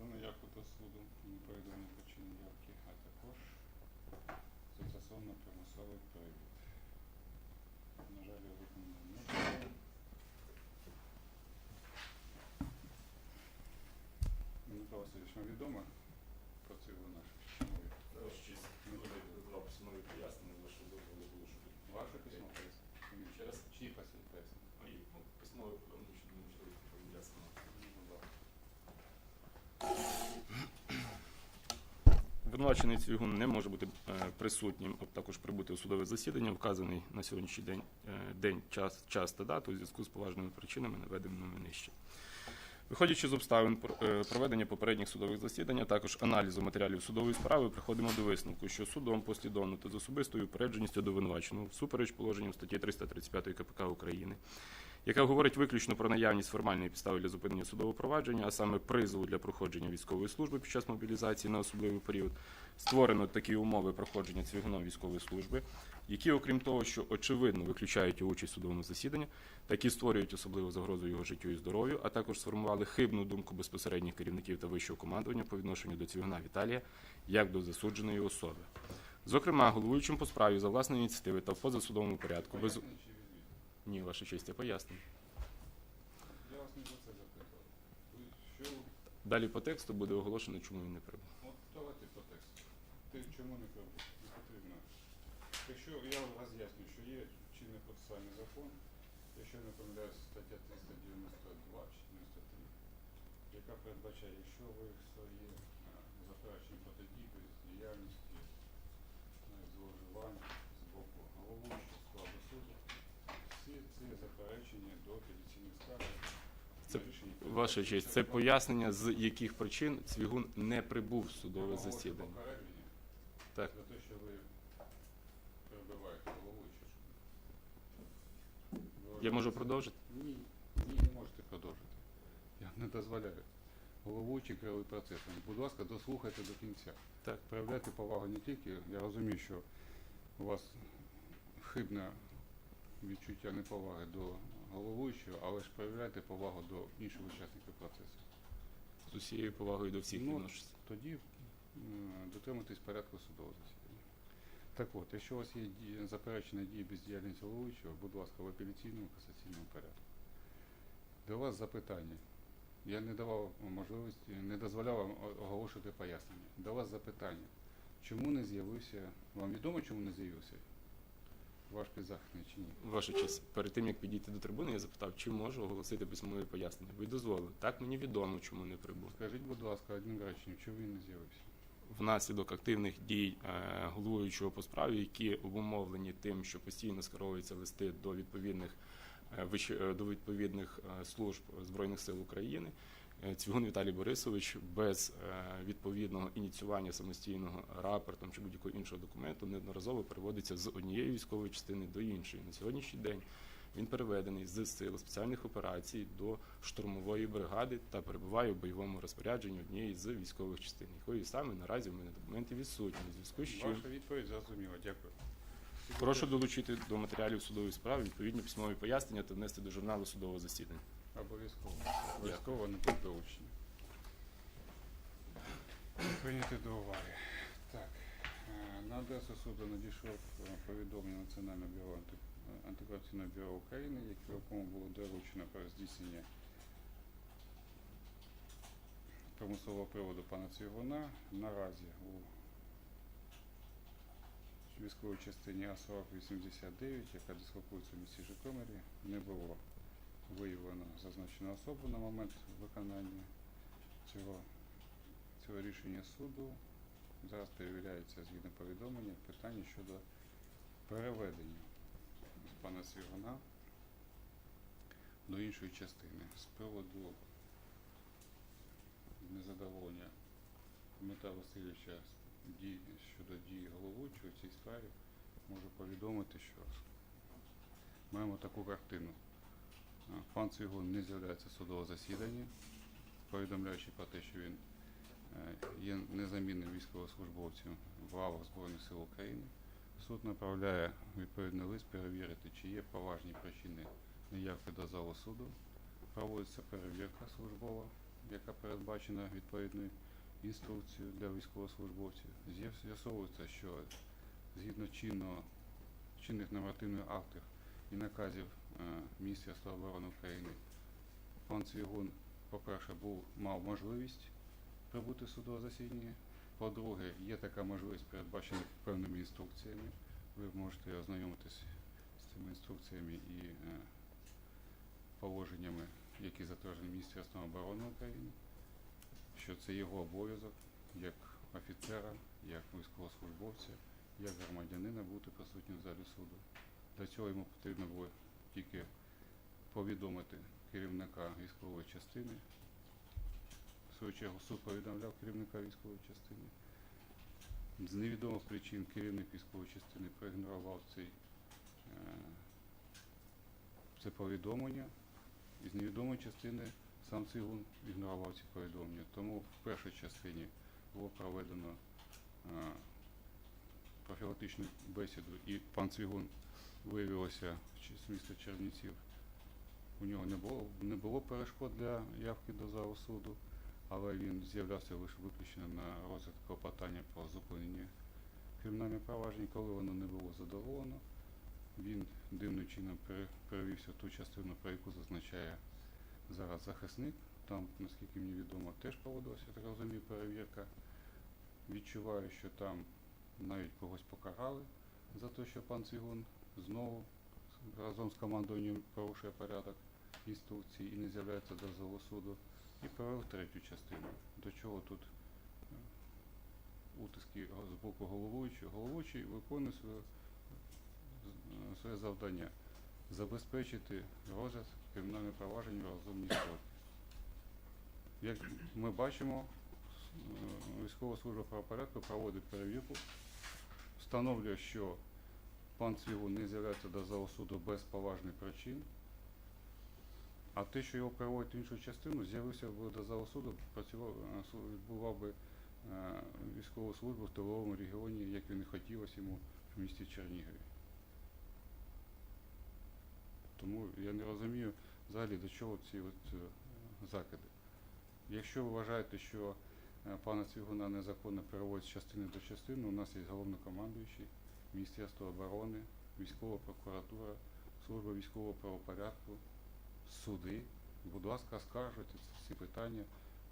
про неявку до суду, неповідомлення причини явки, а також застосовано примусовий привід. На жаль, я виконав не було. Дмитро Васильович, вам відомо про цей наш чоловік? Ваша честь, виконав письмові пояснення, ваше дозволу було, що Ваше письмо пояснення? Ще раз? Чиї письмо пояснення? мої ну, повідомлення щодо чоловіка пояснено. Будь ласка. Обвинувачений Цвігун не може бути е, присутнім, також прибути у судове засідання, вказаний на сьогоднішній день, е, день час, час та дату у зв'язку з поважними причинами, наведеними нижче. Виходячи з обставин е, проведення попередніх судових засідань, а також аналізу матеріалів судової справи, приходимо до висновку, що судом послідовно та з особистою упередженістю до винуваченого, всупереч положенням статті 335 КПК України, яка говорить виключно про наявність формальної підстави для зупинення судового провадження, а саме призову для проходження військової служби під час мобілізації на особливий період, створено такі умови проходження цвігуном військової служби, які, окрім того, що очевидно виключають участь в судовому засіданні, такі створюють особливу загрозу його життю і здоров'ю, а також сформували хибну думку безпосередніх керівників та вищого командування по відношенню до цвігуна Віталія як до засудженої особи. Зокрема, головуючим по справі за власної ініціативи та в позасудовому порядку без? Ні, ваша честь, я поясню. Я вас не про це запитував. Ви що Далі по тексту буде оголошено, чому він не прибув. От давайте по тексту. Ти чому не пробув? Не потрібно. Якщо я роз'ясню, що є чинний процесуальний закон, якщо я не помиляюсь, стаття 392 чи 93, яка передбачає, якщо ви свої е, заперечення протидії бездіяльності, е, зловживань з боку головуючого складу суду, всі ці заперечення до апеляційних скарг Це Ваша честь, це пояснення, з яких причин Цвігун не прибув в судове засідання. Так. За те, що ви перебиваєте головуючи. Я можу продовжити? Ні, ні, не можете продовжити. Я не дозволяю. Головуючий керує процесом. Будь ласка, дослухайте до кінця. Так. Проявляйте повагу не тільки, я розумію, що у вас хибне відчуття неповаги до головуючого, але ж проявляйте повагу до інших учасників процесу. З усією повагою до всіх Ну. Тоді дотримуйтесь порядку судового засідання. Так от, якщо у вас є заперечення дії- бездіяльності головуючого, будь ласка, в апеляційному касаційному порядку. До вас запитання. Я не давав можливості, не дозволяв вам оголошувати пояснення. До вас запитання. Чому не з'явився? Вам відомо, чому не з'явився ваш підзахисний чи ні? Ваша честь, перед тим як підійти до трибуни, я запитав, чи можу оголосити письмове пояснення. Ви дозволили. Так мені відомо, чому не прибув. Скажіть, будь ласка, одним реченням, чому він не з'явився? Внаслідок активних дій е, головуючого по справі, які обумовлені тим, що постійно скеровуються листи до відповідних е, е, до відповідних служб збройних сил України. Е, Цвігун Віталій Борисович без е, відповідного ініціювання самостійного рапортом чи будь-якого іншого документу неодноразово переводиться з однієї військової частини до іншої. На сьогоднішній день він переведений з сил спеціальних операцій до штурмової бригади та перебуває в бойовому розпорядженні однієї з військових частин, якої саме наразі в мене документи відсутні. У зв'язку з чим Ваша відповідь зрозуміла. Дякую. прошу долучити до матеріалів судової справи відповідні письмові пояснення та внести до журналу судового засідання. Обов'язково. Обов'язково не під долучення. Прийняти до уваги. Так. е, На адресу суду надійшло е, повідомлення Національного бюро е, антикорупційного бюро України, якому було доручено про здійснення примусового приводу пана Цвігуна. Наразі у військовій частині А4089, яка дислокується в місті Житомирі, не було виявлено зазначену особу на момент виконання цього, цього рішення суду. Зараз перевіряється згідно повідомлення питання щодо переведення пана Свігуна до іншої частини з приводу незадоволення Дмитра Васильовича щодо дії головуючого в цій справі можу повідомити, що маємо таку картину. Пан Цвігун не з'являється судове засідання, повідомляючи про те, що він е, є незамінним військовослужбовцем в лавах Збройних сил України. Суд направляє відповідний лист перевірити, чи є поважні причини неявки до залу суду. Проводиться перевірка службова яка передбачена відповідною інструкцією для військовослужбовців, з'ясовується, що згідно чинного, чинних нормативних актів і наказів е, Міністерства оборони України, пан Цвігун, по-перше, мав можливість прибути судове засідання. По-друге, є така можливість, передбачена певними інструкціями. Ви можете ознайомитися з цими інструкціями і е, положеннями, які затверджені Міністерством оборони України, що це його обов'язок як офіцера, як військовослужбовця, як громадянина бути присутнім в залі суду. Для цього йому потрібно було тільки повідомити керівника військової частини. В свою чергу суд повідомляв керівника військової частини. З невідомих причин керівник військової частини проігнорував цей, е, це повідомлення. І з невідомої частини сам Цигун ігнорував ці повідомлення. Тому в першій частині було проведено е, профілактичну бесіду, і пан Цвігун виявилося з міста Чернівців. У нього не було, не було перешкод для явки до залу суду, але він з'являвся лише виключно на розгляд клопотання про зупинення кримінального провадження, коли воно не було задоволено. Він дивним чином пере- перевівся в ту частину, про яку зазначає зараз захисник. Там, наскільки мені відомо, теж проводилася, я так розумію, перевірка. Відчуваю, що там навіть когось покарали за те, що пан Цвігун знову разом з командуванням порушує порядок інструкції і не з'являється до залу суду. І провели третю частину. До чого тут е, утиски з боку головуючого? Головуючий виконує своє, е, своє завдання забезпечити розгляд кримінального провадження в розумній строки. Як ми бачимо, е, військова служба правопорядку проводить перевірку, встановлює, що пан Цвігун не з'являється до залу суду без поважних причин. А те, що його переводять в іншу частину, з'явився б до залу суду, працював, е, відбував би е, військову службу в тиловому регіоні, як він і хотілося йому в місті Чернігові. Тому я не розумію взагалі до чого ці от, е, закиди. Якщо ви вважаєте, що пана Цвігуна незаконно переводять з частини до частини, у нас є головнокомандуючий, Міністерство оборони, військова прокуратура, служба військового правопорядку, суди. Будь ласка, оскаржуйте ці питання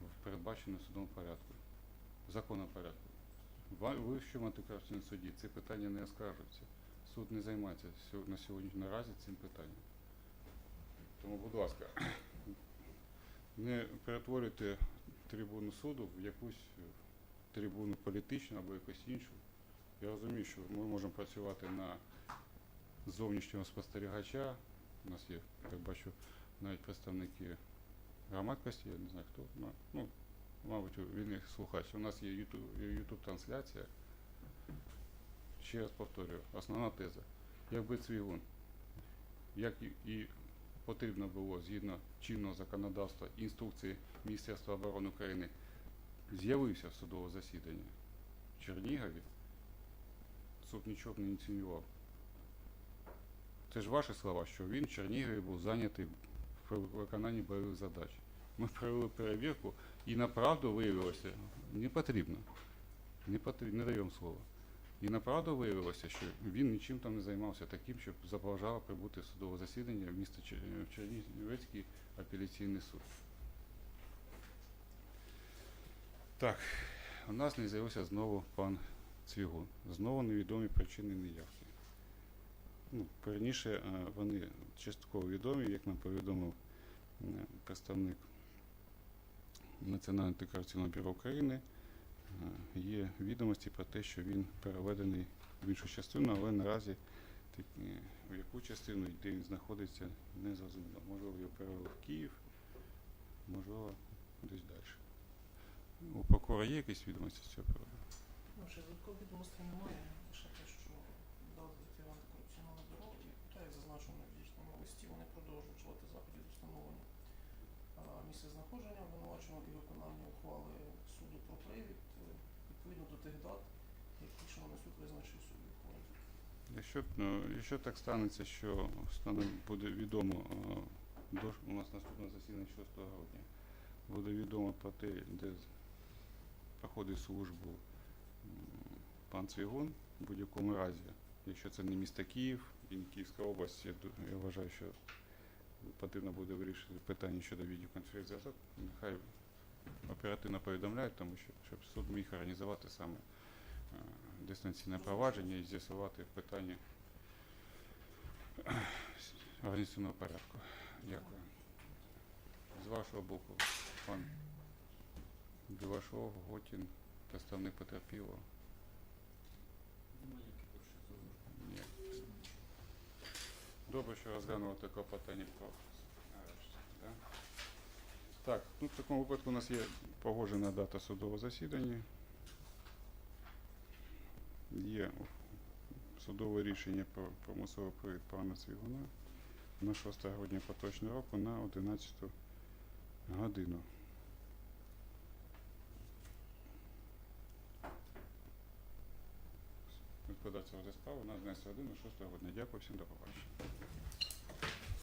в передбаченому судовому порядку, законному порядку. Ви чому антикорупційному суді ці питання не оскаржуються. Суд не займається на сьогодні наразі цим питанням. Тому, будь ласка, не перетворюйте трибуну суду в якусь трибуну політичну або якусь іншу. Я розумію, що ми можемо працювати на зовнішнього спостерігача. У нас є, як бачу, навіть представники громадськості, я не знаю хто. Ну, ну, мабуть, він їх слухач. У нас є ютуб трансляція. Ще раз повторюю, основна теза. Якби Цвігун, як і потрібно було згідно чинного законодавства інструкції Міністерства оборони України, з'явився в судове засідання в Чернігові, суд нічого не ініціював. Це ж ваші слова, що він в Чернігові був зайнятий в виконанні бойових задач. Ми провели перевірку і направду виявилося, не потрібно. Не потрібно, не даємо слова. І направду виявилося, що він нічим там не займався таким, щоб заважало прибути судове засідання в місто Чер- Чернівецький апеляційний суд. Так, у нас не з'явився знову пан Цвігун. Знову невідомі причини неявки. Ну, Перніше е, вони частково відомі, як нам повідомив е, представник Національного антикорупційного бюро України. Е, Є відомості про те, що він переведений в іншу частину, але наразі в яку частину де він знаходиться, не зрозуміло. Можливо, його перевели в Київ, можливо, десь далі. У прокурора є якісь відомості з цього приводу? Ну, ще додаткових відомостей немає, лише те, що детектив антикорупційного і та, як зазначено в їхньому листі, вони продовжують вживати заходів з встановлення а, місця знаходження обвинуваченого і виконання ухвали суду про привід е, відповідно до тих дат, які шановний суд визначив суду ухвалі. Якщо, ну, якщо так станеться, що стане буде відомо, до, у нас наступне засідання 6 грудня, буде відомо про те, де проходить службу пан Цвігун, в будь-якому разі, якщо це не місто Київ і не Київська область, я, я вважаю, що потрібно буде вирішити питання щодо відеоконференц-зв'язок. Нехай оперативно повідомляють, тому що щоб суд міг організувати саме е, дистанційне провадження і з'ясувати питання організаційного порядку. Дякую. З вашого боку, пан Білашов, Готін, представник потерпілого. Ні. Добре, що розглянули таке питання про. Так, ну в такому випадку у нас є погоджена дата судового засідання. Є судове рішення про примусовий привід пана Цвігуна на 6 грудня поточного року на 11 годину. Розгляд справи на 11 годину 6 грудня. Дякую всім до побачення.